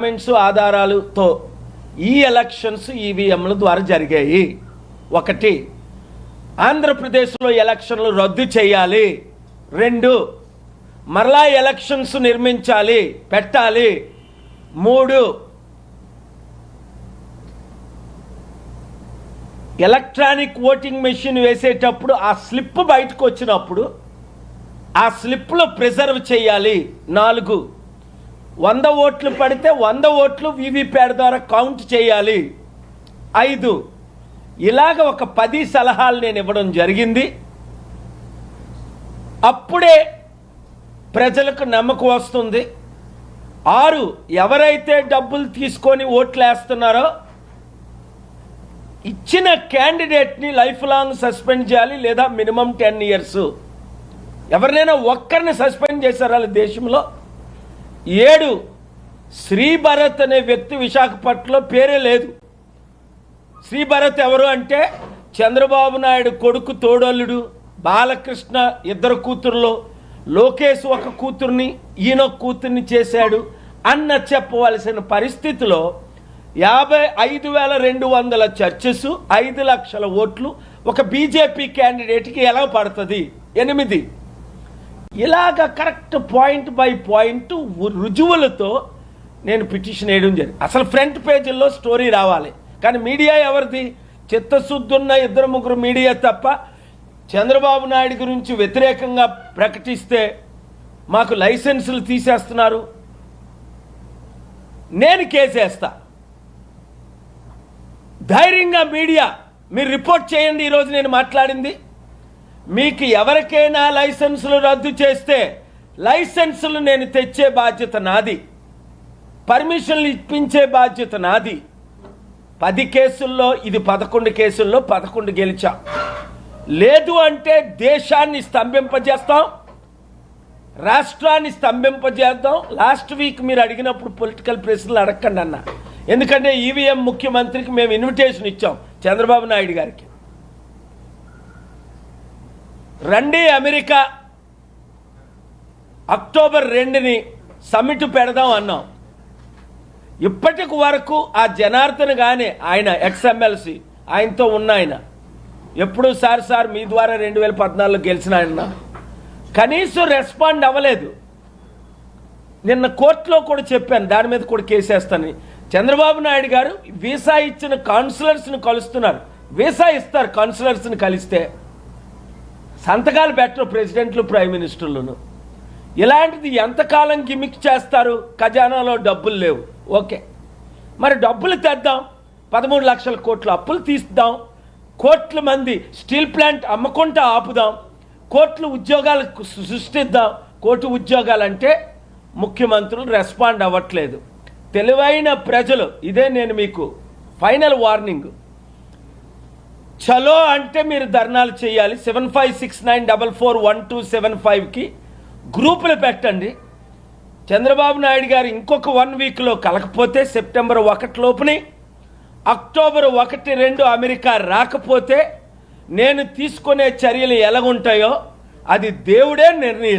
Documents ఆధారాలతో ఈ elections ఈవీఎంల ద్వారా జరిగాయి. ఒకటి ఆంధ్రప్రదేశ్లో ఎలక్షన్లు రద్దు చేయాలి. రెండు మరలా ఎలక్షన్స్ నిర్మించాలి పెట్టాలి. మూడు ఎలక్ట్రానిక్ ఓటింగ్ మెషిన్ వేసేటప్పుడు ఆ స్లిప్ బయటకు వచ్చినప్పుడు ఆ స్లిప్లో ప్రిజర్వ్ చేయాలి. నాలుగు వంద ఓట్లు పడితే వంద ఓట్లు వీవీప్యాట్ ద్వారా కౌంట్ చేయాలి. ఐదు ఇలాగ ఒక పది సలహాలు నేను ఇవ్వడం జరిగింది. అప్పుడే ప్రజలకు నమ్మకం వస్తుంది. ఆరు ఎవరైతే డబ్బులు తీసుకొని ఓట్లు వేస్తున్నారో ఇచ్చిన క్యాండిడేట్ని లైఫ్ లాంగ్ సస్పెండ్ చేయాలి లేదా మినిమం టెన్ ఇయర్స్. ఎవరినైనా ఒక్కరిని సస్పెండ్ చేశారా దేశంలో? ఏడు శ్రీభరత్ అనే వ్యక్తి విశాఖపట్నంలో పేరే లేదు. శ్రీభరత్ ఎవరు అంటే చంద్రబాబు నాయుడు కొడుకు తోడల్లుడు బాలకృష్ణ ఇద్దరు కూతుర్లో లోకేష్ ఒక కూతుర్ని ఈయన ఒక కూతుర్ని చేశాడు అన్న చెప్పవలసిన పరిస్థితిలో యాభై ఐదు వేల రెండు వందల చర్చెస్ ఐదు లక్షల ఓట్లు ఒక బీజేపీ క్యాండిడేట్కి ఎలా పడుతుంది? ఎనిమిది. ఇలాగ కరెక్ట్ పాయింట్ బై పాయింట్ రుజువులతో నేను పిటిషన్ వేయడం జరిగింది. అసలు ఫ్రంట్ పేజీల్లో స్టోరీ రావాలి. కానీ మీడియా ఎవరిది? చిత్తశుద్ధి ఉన్న ఇద్దరు ముగ్గురు మీడియా తప్ప చంద్రబాబు నాయుడు గురించి వ్యతిరేకంగా ప్రకటిస్తే మాకు లైసెన్సులు తీసేస్తున్నారు. నేను కేసేస్తా ధైర్యంగా మీడియా మీరు రిపోర్ట్ చేయండి. ఈరోజు నేను మాట్లాడింది. మీకు ఎవరికైనా లైసెన్సులు రద్దు చేస్తే లైసెన్సులు నేను తెచ్చే బాధ్యత నాది. పర్మిషన్లు ఇప్పించే బాధ్యత నాది. పది కేసుల్లో ఇది పదకొండు కేసుల్లో పదకొండు గెలిచాం. లేదు అంటే దేశాన్ని స్తంభింపజేస్తాం రాష్ట్రాన్ని స్తంభింపజేద్దాం. లాస్ట్ వీక్ మీరు అడిగినప్పుడు పొలిటికల్ ప్రశ్నలు అడగండి అన్న. ఎందుకంటే ఈవీఎం ముఖ్యమంత్రికి మేము ఇన్విటేషన్ ఇచ్చాం చంద్రబాబు నాయుడు గారికి. రండి అమెరికా. అక్టోబర్ రెండుని సమ్మిట్ పెడదాం అన్నాం. ఇప్పటికి వరకు ఆ జనార్దన్ కానీ ఆయన ఎక్స్ఎమ్మెల్సీ ఆయనతో ఉన్న ఆయన. ఎప్పుడు సార్ సార్ మీ ద్వారా రెండు వేల పద్నాలుగులో గెలిచిన ఆయన. కనీసం రెస్పాండ్ అవ్వలేదు. నిన్న కోర్టులో కూడా చెప్పాను దాని మీద కూడా కేసేస్తానని చంద్రబాబు నాయుడు గారు వీసా ఇచ్చిన కౌన్సిలర్స్ని కలుస్తున్నారు. వీసా ఇస్తారు కౌన్సిలర్స్ని కలిస్తే. సంతకాలు పెట్టరు ప్రెసిడెంట్లు ప్రైమ్ మినిస్టర్లను. ఇలాంటిది ఎంతకాలం గిమిక్ చేస్తారు? ఖజానాలో డబ్బులు లేవు. ఓకే. మరి డబ్బులు తెద్దాం. పదమూడు లక్షల కోట్లు అప్పులు తీస్తాం. కోట్ల మంది స్టీల్ ప్లాంట్ అమ్మకుండా ఆపుదాం. కోట్లు ఉద్యోగాలు సృష్టిద్దాం. కోటి ఉద్యోగాలు అంటే ముఖ్యమంత్రులు రెస్పాండ్ అవ్వట్లేదు. తెలివైన ప్రజలు ఇదే నేను మీకు ఫైనల్ వార్నింగ్. చలో అంటే మీరు ధర్నాలు చేయాలి. Seven five six nine double four one two seven ఫైవ్కి గ్రూపులు పెట్టండి. చంద్రబాబు నాయుడు గారు ఇంకొక వన్ వీక్లో కలకపోతే సెప్టెంబర్ ఒకటి లోపుని అక్టోబర్ ఒకటి రెండు అమెరికా రాకపోతే నేను తీసుకునే చర్యలు ఎలాగుంటాయో అది దేవుడే నిర్ణయిస్తాను